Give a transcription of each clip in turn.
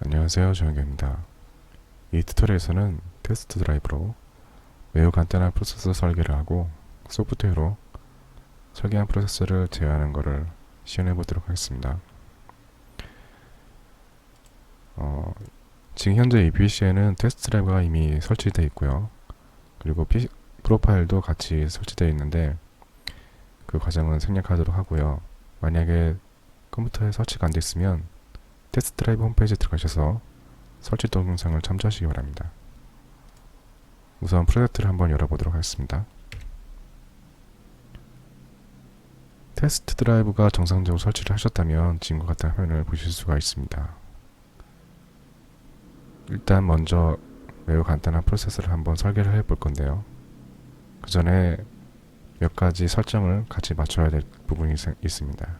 안녕하세요 정혁입니다. 이 튜토리얼에서는 테스트 드라이브로 매우 간단한 프로세서 설계를 하고 소프트웨어로 설계한 프로세서를 제어하는 것을 시연해 보도록 하겠습니다. 어, 지금 현재 이 PC에는 테스트 드라이브가 이미 설치되어 있고요. 그리고 PC, 프로파일도 같이 설치되어 있는데 그 과정은 생략하도록 하고요. 만약에 컴퓨터에 설치가 안 됐으면 테스트 드라이브 홈페이지에 들어가셔서 설치 동영상을 참조하시기 바랍니다. 우선 프로젝트를 한번 열어보도록 하겠습니다. 테스트 드라이브가 정상적으로 설치를 하셨다면 지금과 같은 화면을 보실 수가 있습니다. 일단 먼저 매우 간단한 프로세서를 한번 설계를 해 볼 건데요. 그 전에 몇 가지 설정을 같이 맞춰야 될 부분이 있- 있습니다.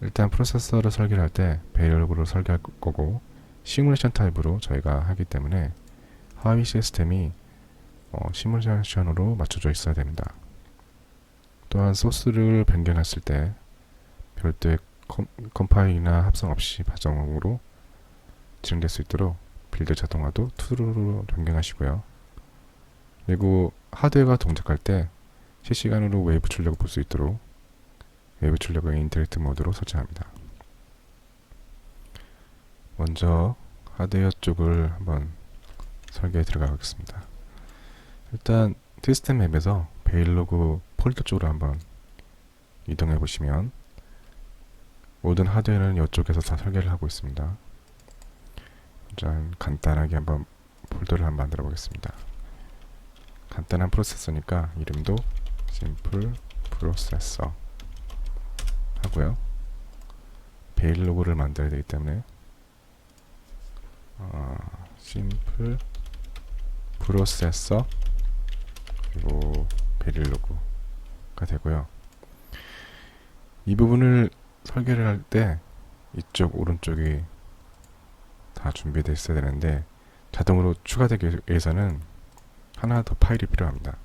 일단 프로세서를 설계를 할때 베일러브로 설계할 거고 시뮬레이션 타입으로 저희가 하기 때문에 하위 시스템이 어, 시뮬레이션으로 맞춰져 있어야 됩니다. 또한 소스를 변경했을 때 별도의 컴, 컴파일이나 합성 없이 자동으로 진행될 수 있도록 빌드 자동화도 true로 변경하시고요. 그리고 하드웨어가 동작할 때 실시간으로 웨이브 출력을 볼 수 있도록 웨이브 출력을 인터랙트 모드로 설정합니다. 먼저 하드웨어 쪽을 한번 설계에 들어가겠습니다. 일단 시스템 맵에서 베일로그 폴더 쪽으로 한번 이동해 보시면 모든 하드웨어는 이쪽에서 다 설계를 하고 있습니다. 일단 간단하게 한번 폴더를 한번 만들어 보겠습니다. 간단한 프로세서니까 이름도 simple processor 하고요. 베일 로고를 만들어야 되기 때문에 어, 심플 프로세서 그리고 베릴 로고가 되고요. 이 부분을 설계를 할 때 이쪽 오른쪽이 다 준비되어 있어야 되는데 자동으로 추가되기 위해서는 하나 더 파일이 필요합니다.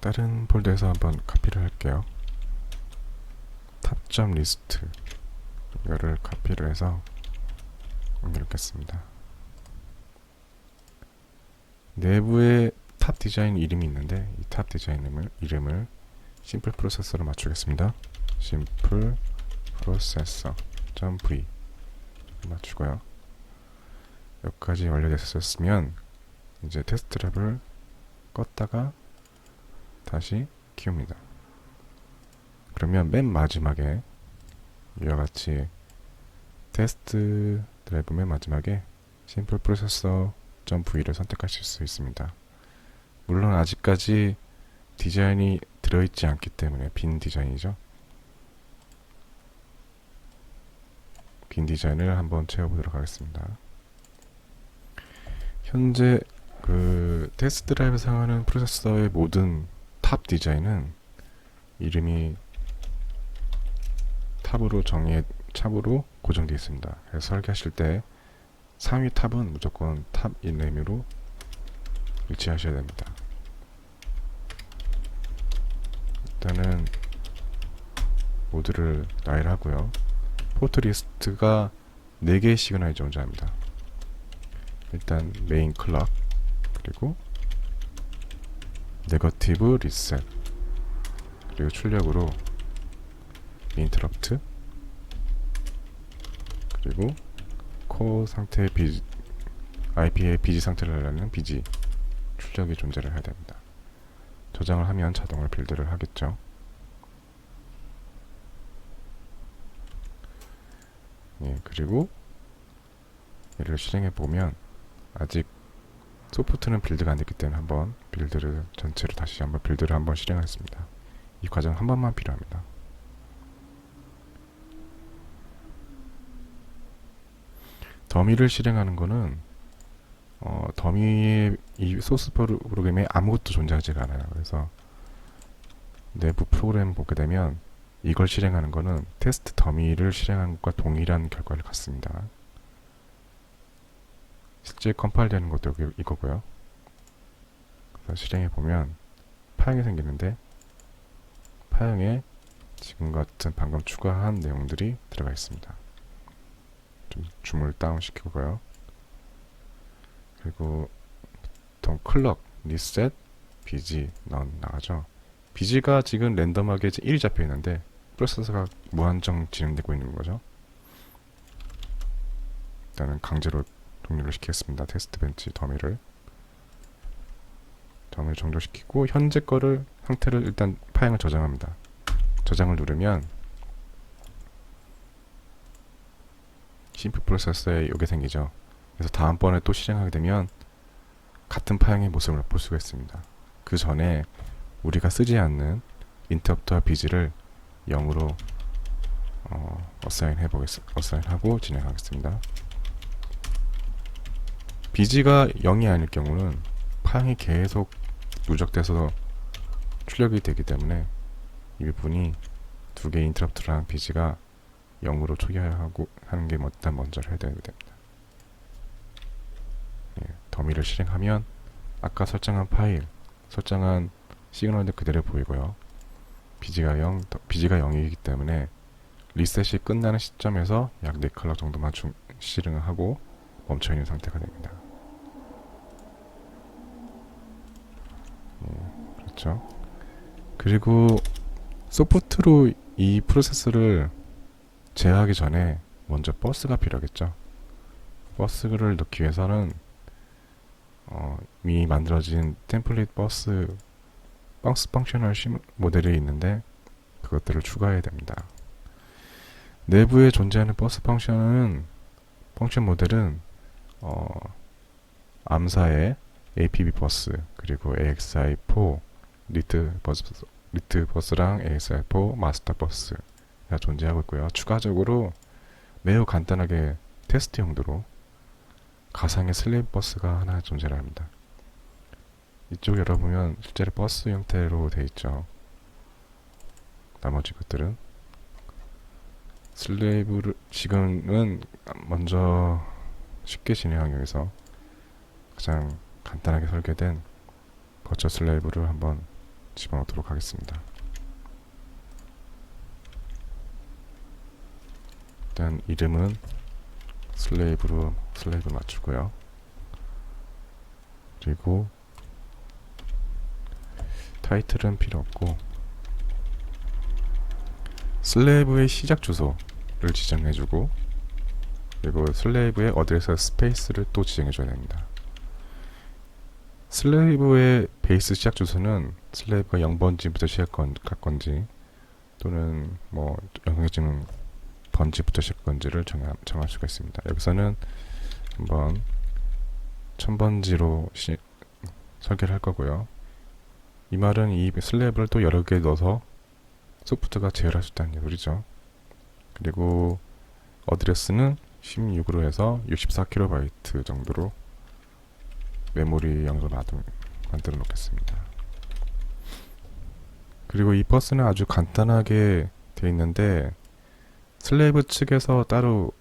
다른 폴더에서 한번 카피를 할게요. 탑점 리스트 이거를 카피를 해서 옮겨놓겠습니다. 내부에 탑 디자인 이름이 있는데 이 탑 디자인 이름을, 이름을 심플 프로세서로 맞추겠습니다. 심플 프로세서 .v 맞추고요. 여기까지 완료됐었으면 이제 테스트 랩을 껐다가 다시 키웁니다. 그러면 맨 마지막에 이와 같이 테스트 드라이브 맨 마지막에 심플 프로세서 .v를 선택하실 수 있습니다. 물론 아직까지 디자인이 들어있지 않기 때문에 빈 디자인이죠. 빈 디자인을 한번 채워보도록 하겠습니다. 현재 그 테스트 드라이브 사용하는 프로세서의 모든 탑 디자인은 이름이 탑으로 정해 탑으로 고정되어 있습니다. 그래서 설계하실 때 상위 탑은 무조건 탑 이네임으로 위치하셔야 됩니다. 일단은 모드를 나열하고요. 포트 리스트가 4개의 시그널이 존재합니다. 일단 메인 클럭 그리고 네거티브 리셋 그리고 출력으로 인터럽트 그리고 코어 상태의 비 IP의 비지 상태를 알리는 비지 출력이 존재를 해야 됩니다. 저장을 하면 자동으로 빌드를 하겠죠. 예, 그리고 얘를 실행해 보면 아직 소프트는 빌드가 안 됐기 때문에 한번 빌드를 전체를 다시 한번 빌드를 한번 실행하겠습니다. 이 과정 한 번만 필요합니다. 더미를 실행하는 거는 어, 더미의 이 소스 프로- 프로그램에 아무것도 존재하지가 않아요. 그래서 내부 프로그램 보게 되면 이걸 실행하는 거는 테스트 더미를 실행한 것과 동일한 결과를 갖습니다. 실제 컴파일 되는 것도 여기 이거고요. 그래서 실행해 보면 파형이 생기는데 파형에 지금 같은 방금 추가한 내용들이 들어가 있습니다. 좀 줌을 다운 시키고요. 그리고 보통 클럭, 리셋, 비지 나, 나가죠. 비지가 지금 랜덤하게 1이 잡혀 있는데 프로세서가 무한정 진행되고 있는 거죠. 일단은 강제로 종료를 시키겠습니다. 테스트 벤치 더미를 더미를 종료시키고 현재 거를 상태를 일단 파행을 저장합니다. 저장을 누르면 심플 프로세서에 이게 생기죠. 그래서 다음번에 또 실행하게 되면 같은 파형의 모습을 볼 수가 있습니다. 그 전에 우리가 쓰지 않는 인터프트와 비지를 0으로 어, 어사인 해보겠습니다. 어사인하고 진행하겠습니다. 비지가 0이 아닐 경우는 파형이 계속 누적돼서 출력이 되기 때문에 이 부분이 두 개의 인터프트랑 비지가 0으로 초기화하고 하는 게 일단 먼저 해야 됩니다. 예, 더미를 실행하면 아까 설정한 파일, 설정한 시그널도 그대로 보이고요. 비지가 0, 더- 비지가 0이기 때문에 리셋이 끝나는 시점에서 약 4클럭 정도만 중, 실행을 하고 멈춰 있는 상태가 됩니다. 예, 그렇죠. 그리고 소프트로 이 프로세스를 제어하기 전에 먼저 버스가 필요하겠죠. 버스를 넣기 위해서는 어, 이미 만들어진 템플릿 버스 버스 펑셔널 시 모델이 있는데 그것들을 추가해야 됩니다. 내부에 존재하는 버스 펑션은 펑션 모델은 어, 암사의 APB 버스 그리고 AXI4 리트 버스 리트 버스랑 AXI4 마스터 버스가 존재하고 있고요. 추가적으로 매우 간단하게 테스트 용도로 가상의 슬레이브 버스가 하나 존재를 합니다. 이쪽 열어보면 실제로 버스 형태로 되어 있죠. 나머지 것들은 슬레이브를 지금은 먼저 쉽게 진행하기 위해서 가장 간단하게 설계된 버처 슬레이브를 한번 집어넣도록 하겠습니다. 일단 이름은 슬레이브로 슬레이브 맞추고요. 그리고 타이틀은 필요 없고 슬레이브의 시작 주소를 지정해주고 그리고 슬레이브의 어드레스 스페이스를 또 지정해줘야 됩니다. 슬레이브의 베이스 시작 주소는 슬레이브가 0번지부터 시작할 건지 또는 뭐 영역지는 번지부터 시작 건지를 정하, 정할 수가 있습니다. 여기서는 한번 1000번지로 시, 설계를 할 거고요. 이 말은 이 슬랩을 또 여러 개 넣어서 소프트가 제어할 수 있다는 소리죠. 그리고 어드레스는 16으로 해서 64KB 정도로 메모리 만들- 만들어 놓겠습니다. 그리고 이 버스는 아주 간단하게 되어 있는데 슬레이브 측에서 따로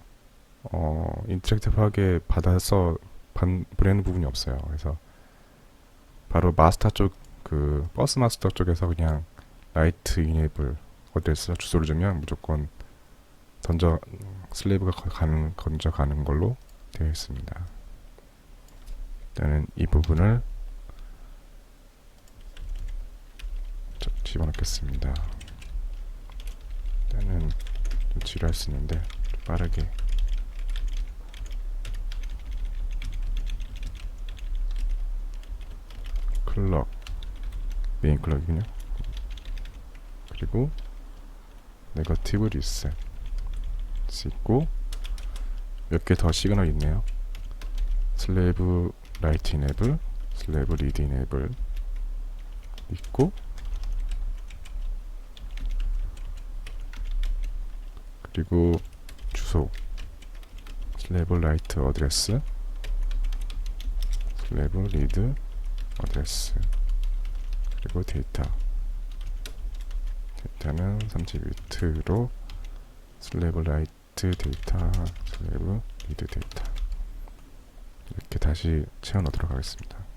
어, 인터랙티브하게 받아서 반, 보내는 부분이 없어요. 그래서 바로 마스터 쪽 그 버스 마스터 쪽에서 그냥 라이트 이네이블 어드레스 주소를 주면 무조건 던져 슬레이브가 거- 가는 건져 가는 걸로 되어 있습니다. 일단은 이 부분을 저- 집어넣겠습니다. 일단은 좀 지루할 수 있는데 좀 빠르게 클럭 메인 클럭이군요. 그리고 네거티브 리셋 있고 몇 개 더 시그널 있네요. 슬레이브 라이트 이네블, 슬레이브 리드 이네블 있고 그리고 주소 슬레이브 라이트 어드레스 슬레이브 리드 어드레스 그리고 데이터 데이터는 32비트로 슬래브 라이트 데이터 슬래브 리드 데이터 이렇게 다시 채워 넣도록 하겠습니다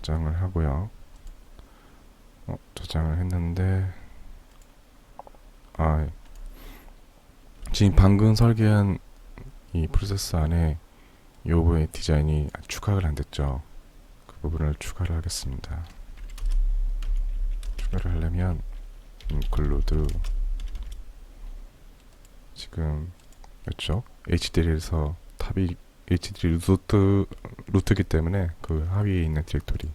저장을 하고요. 어, 저장을 했는데 아 지금 방금 설계한 이 프로세서 안에 요거의 디자인이 추가가 안 됐죠. 그 부분을 추가를 하겠습니다. 추가를 하려면 include 지금 그렇죠? HDL에서 탑이 HDL 루트 루트기 때문에 그 하위에 있는 디렉토리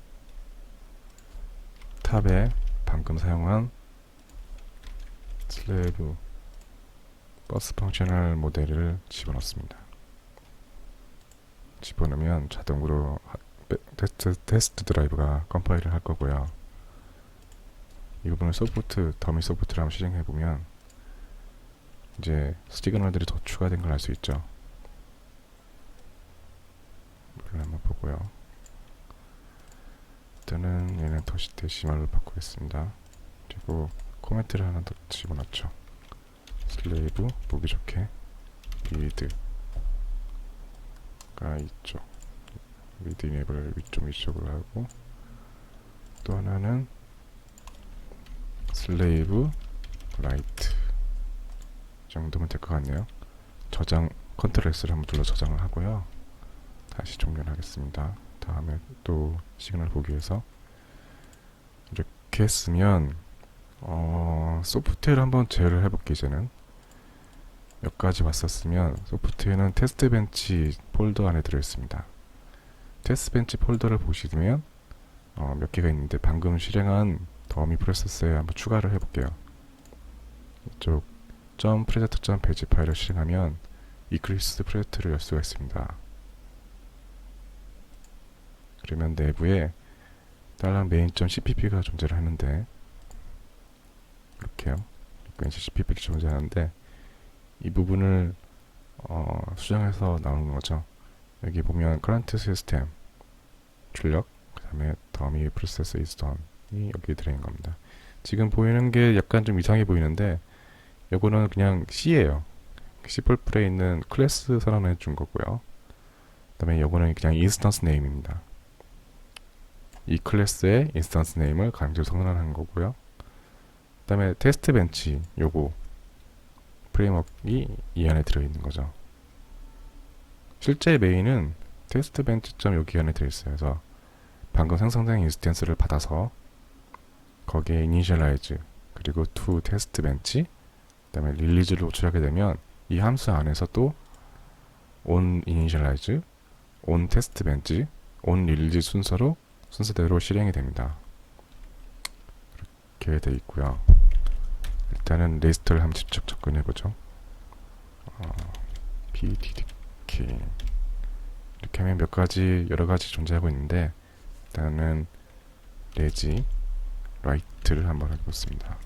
탑에 방금 사용한 슬래브 버스 펑셔널 모델을 집어넣습니다. 집어넣으면 자동으로 테스트, 테스트 드라이브가 컴파일을 할 거고요. 이 부분을 소프트, 더미 소프트를 한번 실행해 보면 이제 시그널들이 더 추가된 걸 알 수 있죠. 이걸 한번 보고요. 일단은 얘는 도시 데시말로 바꾸겠습니다. 그리고 코멘트를 하나 더 집어넣죠. 슬레이브 보기 좋게 리드가 이쪽 리드 이네이블 위쪽 위쪽으로 하고 또 하나는 슬레이브 라이트 이 정도면 될 것 같네요. 저장 컨트롤 S를 한번 눌러 저장을 하고요. 다시 종료를 하겠습니다. 다음에 또 시그널 보기 위해서 이렇게 했으면 어, 소프트웨어를 한번 제어를 해볼게 이제는 몇 가지 왔었으면 소프트웨어는 테스트 벤치 폴더 안에 들어있습니다. 테스트 벤치 폴더를 보시면 어, 몇 개가 있는데 방금 실행한 더미 프로세서에 한번 추가를 해볼게요. 이쪽 점 프레제트 점 배지 파일을 실행하면 이클립스 프로젝트를 열 수가 있습니다. 그러면 내부에 달랑 main.cpp가 존재를 하는데 이렇게요. main.cpp가 존재하는데 이 부분을 어, 수정해서 나오는 거죠. 여기 보면 current system 출력 그 다음에 dummy process is done이 여기 들어있는 겁니다. 지금 보이는 게 약간 좀 이상해 보이는데 요거는 그냥 C예요. C++에 있는 클래스 선언해 준 거고요. 그 다음에 요거는 그냥 인스턴스 네임입니다. 이 클래스의 인스턴스 네임을 강제로 선언하는 거고요. 그 다음에 테스트 벤치 요거 프레임워크가 이 안에 들어있는 거죠. 실제 메인은 테스트 벤치점 여기 안에 들어있어요. 그래서 방금 생성된 인스턴스를 받아서 거기에 이니셜라이즈 그리고 to 테스트 벤치 그다음에 릴리즈를 호출하게 되면 이 함수 안에서 또 on initialize, on test bench, on release 순서로 순서대로 실행이 됩니다. 이렇게 돼 있고요. 일단은 리스트를 한번 직접 접근해 보죠. 어, pddk 이렇게 하면 몇 가지 여러 가지 존재하고 있는데 일단은 레지 라이트를 한번 해보겠습니다.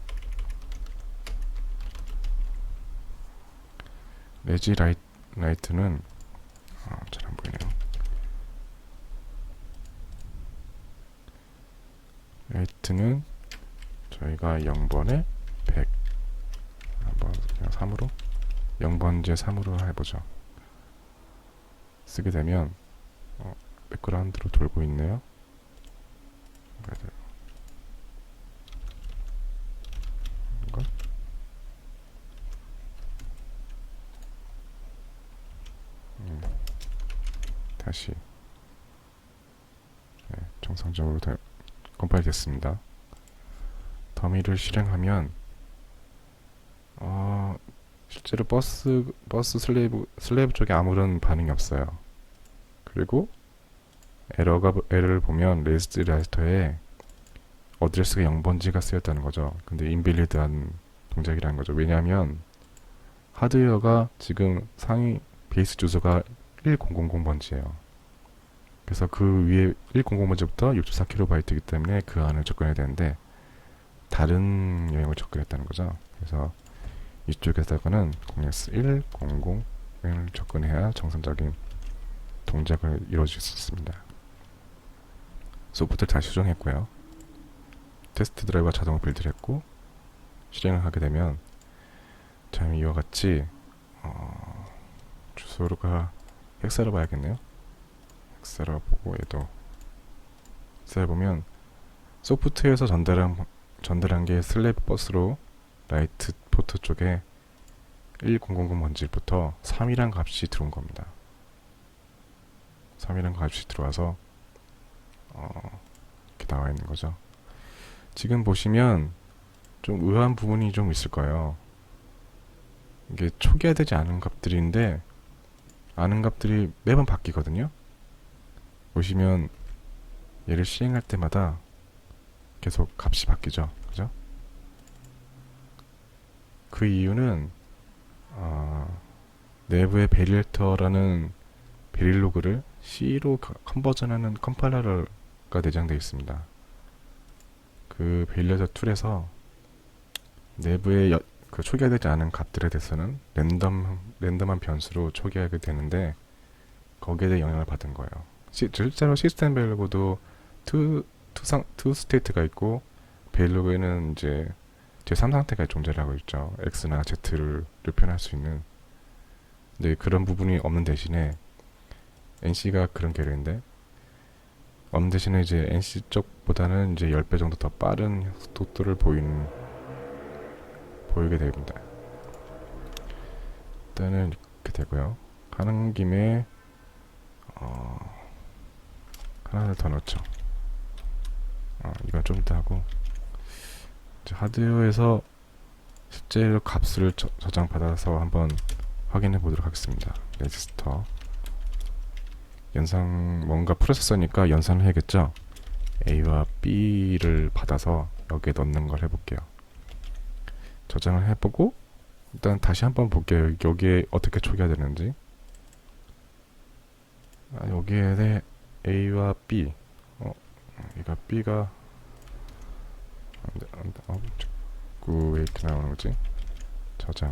레지 라이, 라이트는 아, 잘안 보이네요. 라이트는 저희가 0번에 100 한번 그냥 3으로? 0번제 3으로 해보죠. 쓰게 되면 어, 백그라운드로 돌고 있네요. 음, 다시. 네, 정상적으로 다 컴파일 됐습니다. 더미를 실행하면 어, 실제로 버스 버스 슬레이브 슬레이브 쪽에 아무런 반응이 없어요. 그리고 에러가 에러를 보면 레지스트 라이터에 어드레스가 0번지가 쓰였다는 거죠. 근데 인빌리드한 동작이라는 거죠. 왜냐하면 하드웨어가 지금 상위 베이스 주소가 1000번지예요. 그래서 그 위에 1000번지부터 6.4kb이기 때문에 그 안을 접근해야 되는데 다른 영역을 접근했다는 거죠. 그래서 이쪽에다가는 0x100을 접근해야 정상적인 동작을 이루어질 수 있습니다. 소프트를 다시 수정했고요. 테스트 드라이버 자동으로 빌드를 했고 실행을 하게 되면 자 이와 같이 어, 주소가 헥사로 봐야겠네요. 헥사로 보고 얘도 잘 보면 소프트웨어에서 전달한 전달한 게 슬랩 버스로 라이트 포트 쪽에 1000 먼지부터 3이란 값이 들어온 겁니다. 3이란 값이 들어와서 어, 이렇게 나와 있는 거죠. 지금 보시면 좀 의아한 부분이 좀 있을 거예요. 이게 초기화되지 않은 값들인데 아는 값들이 매번 바뀌거든요. 보시면 얘를 실행할 때마다 계속 값이 바뀌죠. 그죠? 그 이유는 어, 내부의 베릴터라는 베릴로그를 C로 커- 컨버전하는 컴파일러가 내장되어 있습니다. 그 베릴레터 툴에서 내부의 여- 그 초기화되지 않은 값들에 대해서는 랜덤 랜덤한 변수로 초기화하게 되는데 거기에 대해 영향을 받은 거예요. 시, 실제로 시스템 베일로그도 투 투상 투 스테이트가 있고 베일로그에는 이제 제3 상태가 존재를 하고 있죠. X나 Z를 표현할 수 있는. 근데 그런 부분이 없는 대신에 NC가 그런 계열인데 없는 대신에 이제 NC 쪽보다는 이제 10배 정도 더 빠른 속도를 보이는 보이게 됩니다. 일단은 이렇게 되고요. 가는 김에 어, 하나 더 넣죠. 어, 이건 좀 이따 하고 하드웨어에서 실제로 값을 저, 저장받아서 한번 확인해 보도록 하겠습니다. 레지스터 연산 뭔가 프로세서니까 연산을 해야겠죠. A와 B를 받아서 여기에 넣는 걸 해볼게요. 저장을 해보고 일단 다시 한번 볼게요. 여기에 어떻게 초기화 되는지. 아, 여기에 대 A와 B. 어, 이거 B가 안돼 안돼. 어, 자꾸 왜 이렇게 나오는 거지? 저장.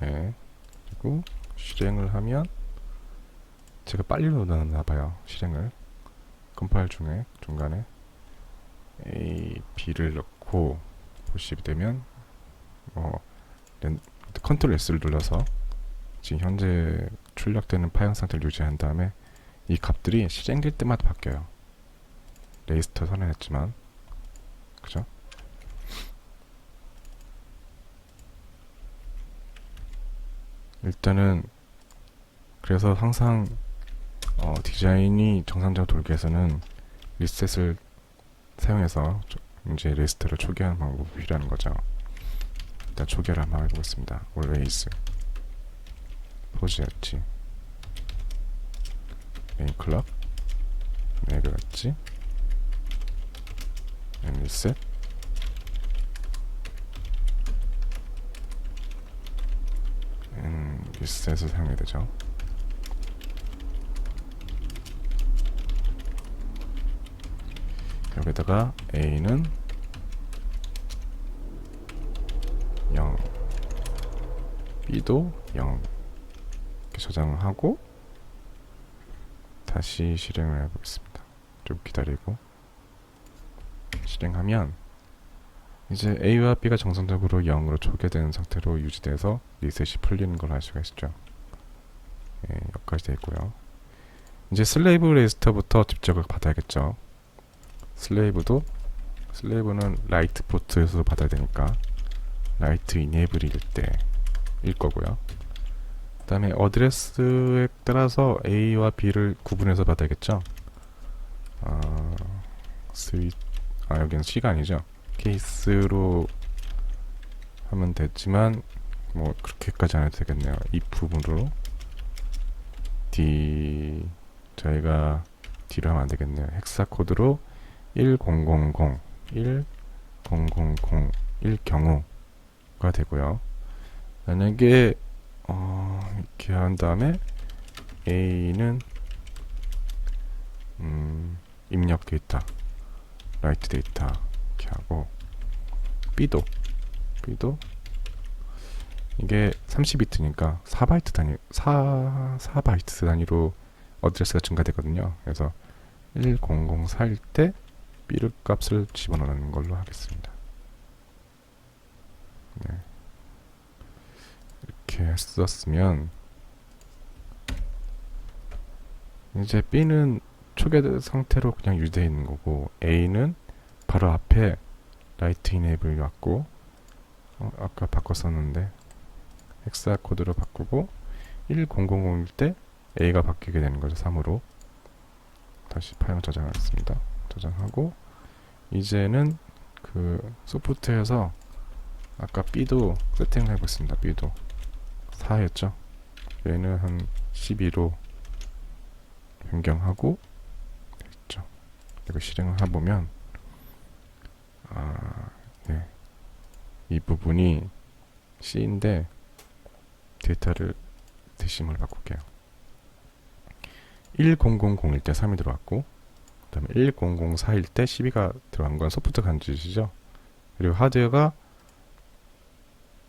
네. 그리고 실행을 하면 제가 빨리 넣어놨나 봐요. 실행을. 컴파일 중에 중간에 A, B를 넣고 보시게 되면 뭐 렌- 컨트롤 S를 눌러서 지금 현재 출력되는 파형 상태를 유지한 다음에 이 값들이 실행될 때마다 바뀌어요. 레이스터 선언했지만 그죠? 일단은 그래서 항상 어, 디자인이 정상적으로 돌기 위해서는 리셋을 사용해서 조- 이제 리스트를 초기화하는 방법이 필요한 거죠. 일단 초기화를 한번 해보겠습니다. always 포즈였지. 메인 클럽. 네 그렇지. And reset 음, 리셋을 사용해야 되죠. 여기다가 A는 0 B도 0 이렇게 저장을 하고 다시 실행을 해보겠습니다. 좀 기다리고 실행하면 이제 A와 B가 정상적으로 0으로 초기화되는 상태로 유지돼서 리셋이 풀리는 걸 알 수가 있죠. 예, 여기까지 되어 있고요. 이제 슬레이브 레지스터부터 집적을 받아야겠죠. 슬레이브도 슬레이브는 라이트 포트에서 받아야 되니까 라이트 이네이블일 때일 거고요. 그 다음에 어드레스에 따라서 A와 B를 구분해서 받아야겠죠. 아, 스위 아 여기는 C가 아니죠. 케이스로 하면 됐지만 뭐 그렇게까지 안 해도 되겠네요. 이 부분으로 D 저희가 D로 하면 안 되겠네요. 헥사 코드로 1000 1000 1000일 경우가 되고요. 만약에 어, 이렇게 한 다음에 A는 음, 입력 데이터, 라이트 데이터 이렇게 하고 B도 B도 이게 30비트니까 4바이트 단위 4 4바이트 단위로 어드레스가 증가되거든요. 그래서 1004일 때 B를 값을 집어넣는 걸로 하겠습니다. 네. 이렇게 썼으면 이제 B는 초계 상태로 그냥 유지되어 있는 거고 A는 바로 앞에 라이트 이네이블이 왔고 어, 아까 바꿨었는데 헥사 코드로 바꾸고 1000일 때 A가 바뀌게 되는 거죠 3으로. 다시 파일 저장하겠습니다. 저장하고 이제는 그 소프트에서 아까 B도 세팅을 해보겠습니다 B도 4였죠 얘는 한 12로 변경하고 됐죠. 이거 실행을 해보면 아, 네. 이 부분이 C인데 데이터를 데시멀 바꿀게요. 1000일 때 3이 들어왔고 그 다음에 1004일 때 12가 들어간 건 소프트 간주시죠? 그리고 하드웨어가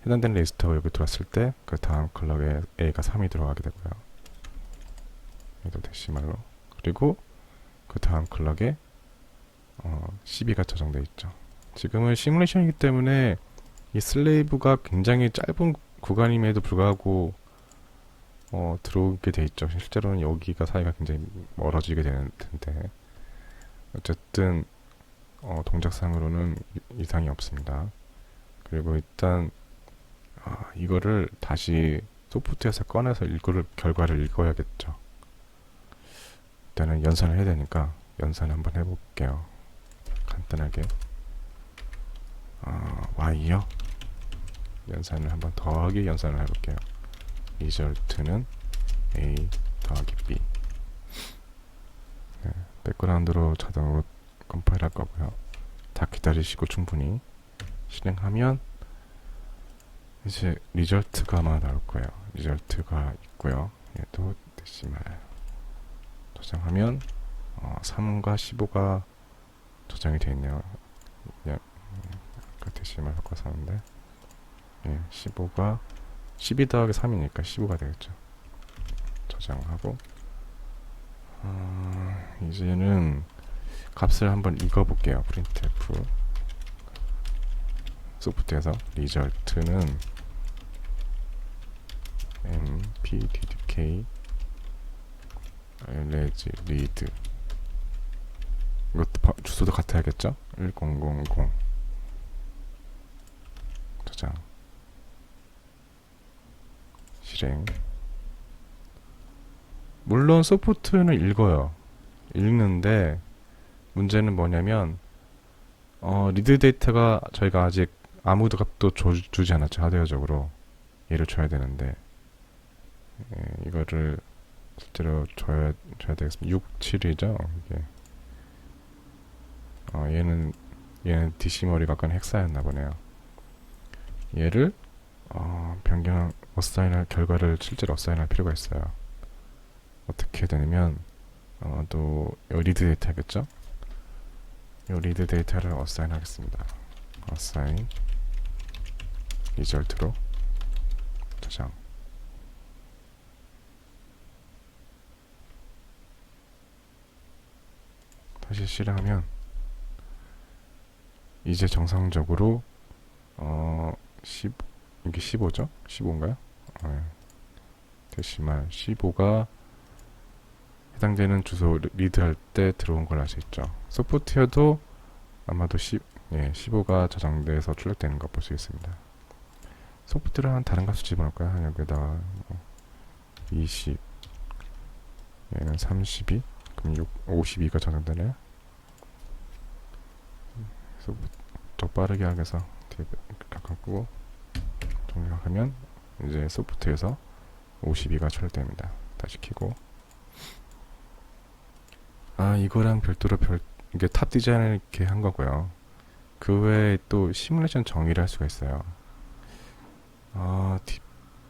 해당되는 레지스터가 여기 들어왔을 때 그 다음 클럭에 A가 3이 들어가게 되고요 얘도 데시말로 그리고 그 다음 클럭에 어, 12가 저장되어 있죠 지금은 시뮬레이션이기 때문에 이 슬레이브가 굉장히 짧은 구간임에도 불구하고 어, 들어오게 돼 있죠. 실제로는 여기가 사이가 굉장히 멀어지게 되는 텐데 어쨌든 어, 동작상으로는 이- 이상이 없습니다. 그리고 일단 아, 이거를 다시 소프트에서 꺼내서 이거를 결과를 읽어야겠죠. 일단은 연산을 해야 되니까 연산 한번 해볼게요. 간단하게 어, Y요. 연산을 한번 더하기 연산을 해볼게요. 리절트는 A 더하기 B. 네, 백그라운드로 자동으로 컴파일 할 거고요. 다 기다리시고 충분히 실행하면 이제 리절트가 아마 나올 거예요. 리절트가 있고요. 얘도 데시말 저장하면 어, 3과 15가 저장이 되어 있네요. 그냥 그 데시말 바꿔서 하는데 예, 15가 12 더하기 3이니까 15가 되겠죠. 저장하고 어, 이제는 값을 한번 읽어볼게요. printf 소프트에서 리절트는 mpddk res read. 이것도 바- 주소도 같아야겠죠? 1000 저장. 실행. 물론 소프트는 읽어요. 읽는데 문제는 뭐냐면 어, 리드 데이터가 저희가 아직 아무도 값도 줘, 주지 않았죠 하드웨어적으로 얘를 줘야 되는데 예, 이거를 실제로 줘야, 줘야 되겠습니다 6, 7이죠 이게 어, 얘는 얘는 디시머리가 아까 헥사였나 보네요 얘를 어, 변경 어사인할 결과를 실제로 어사인할 필요가 있어요. 어떻게 되냐면 어, 또요 리드 데이터겠죠? 요 리드 데이터를 어사인 하겠습니다. 어사인 리절트로 저장. 다시 실행하면 이제 정상적으로 어 10, 이게 15죠? 15인가요? 네. 데시말 15가 해당되는 주소 리- 리드할 때 들어온 걸 알 수 있죠. 소프트웨어도 아마도 10, 예, 15가 저장돼서 출력되는 거볼수 있습니다. 소프트웨어를 한 다른 값을 집어넣을까요? 한 여기다가 뭐 20, 얘는 32, 그럼 6, 52가 저장되네요. 더 빠르게 뒤에 바꾸고 동작하면 이제 소프트에서 52가 출력됩니다. 다시 키고 아 이거랑 별도로 별 이게 탑 디자인을 이렇게 한 거고요. 그 외에 또 시뮬레이션 정의를 할 수가 있어요. 아, 디,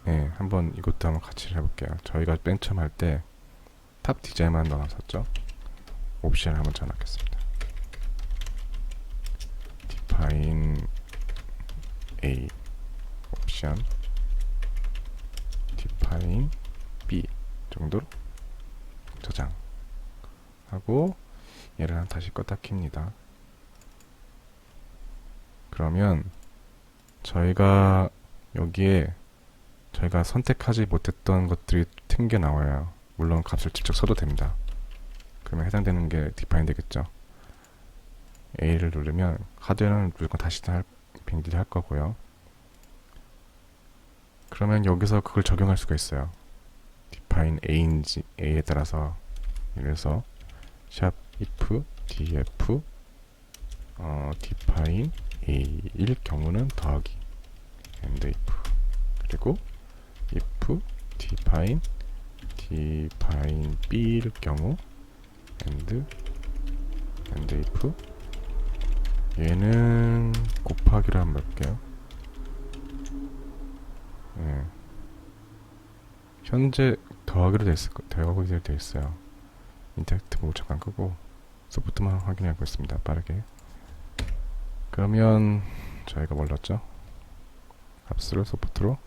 네, 한번 이것도 한번 같이 해볼게요. 저희가 맨 처음 할 때 탑 디자인만 넣어놨었죠. 옵션을 한번 전하겠습니다. define a 옵션 define b 정도로 저장 하고 얘를 한 다시 껐다 킵니다. 그러면 저희가 여기에 저희가 선택하지 못했던 것들이 튕겨 나와요. 물론 값을 직접 써도 됩니다. 그러면 해당되는 게 디파인 되겠죠. A를 누르면 하드웨어는 무조건 다시 할 빙딜 할 거고요. 그러면 여기서 그걸 적용할 수가 있어요. define a인지 a에 따라서 그래서 샵 if df 어, define 일 경우는 더하기 and if 그리고 if define define b일 경우 and and if 얘는 곱하기로 한번 볼게요. 예. 현재 더하기로 돼 있을 거, 더하기로 돼 있어요. 인터랙트 모드 잠깐 끄고 소프트만 확인해 보겠습니다. 빠르게. 그러면 저희가 뭘 넣었죠? 값을 소프트로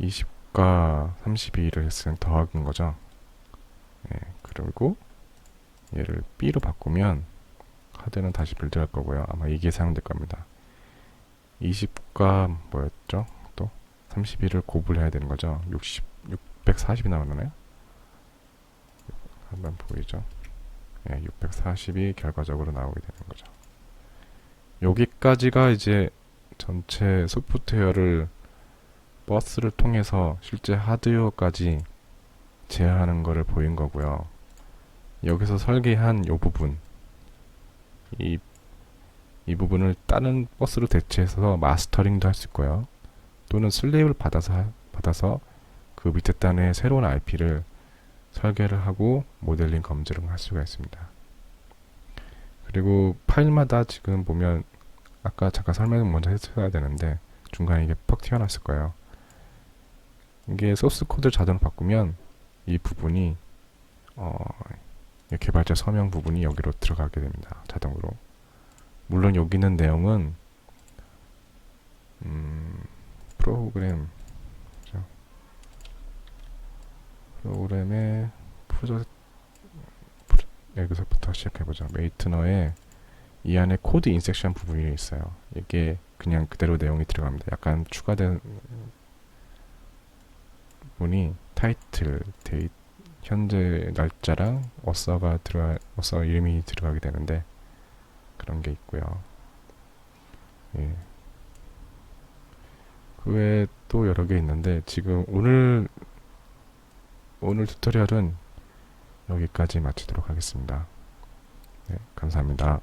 20과 32를 했으면 더하기인 거죠. 예, 그리고 얘를 B로 바꾸면 카드는 다시 빌드할 거고요. 아마 이게 사용될 겁니다. 20과 뭐였죠? 또 31을 곱을 해야 되는 거죠. 60, 640이 나오나요? 한번 보이죠? 예, 640이 결과적으로 나오게 되는 거죠. 여기까지가 이제 전체 소프트웨어를 버스를 통해서 실제 하드웨어까지 제어하는 거를 보인 거고요. 여기서 설계한 이 부분 이, 이 부분을 다른 버스로 대체해서 마스터링도 할 수 있고요. 또는 슬레이브를 받아서 받아서 그 밑에 단의 새로운 IP를 설계를 하고 모델링 검증을 할 수가 있습니다. 그리고 파일마다 지금 보면 아까 잠깐 설명을 먼저 했어야 되는데 중간에 이게 퍽 튀어나왔을 거예요. 이게 소스 코드를 자동으로 바꾸면 이 부분이 어, 이 개발자 서명 부분이 여기로 들어가게 됩니다. 자동으로. 물론 여기 있는 내용은 음, 프로그램? 프로그램의 프로젝트 여기서부터 시작해보자. 메이트너의 이 안에 코드 인섹션 부분이 있어요. 이게 그냥 그대로 내용이 들어갑니다. 약간 추가된 부분이 타이틀, 데이 현재 날짜랑 어서가 들어가 어서 이름이 들어가게 되는데 그런 게 있고요. 예. 그 외에 또 여러 개 있는데 지금 오늘 오늘 튜토리얼은 여기까지 마치도록 하겠습니다. 네, 감사합니다.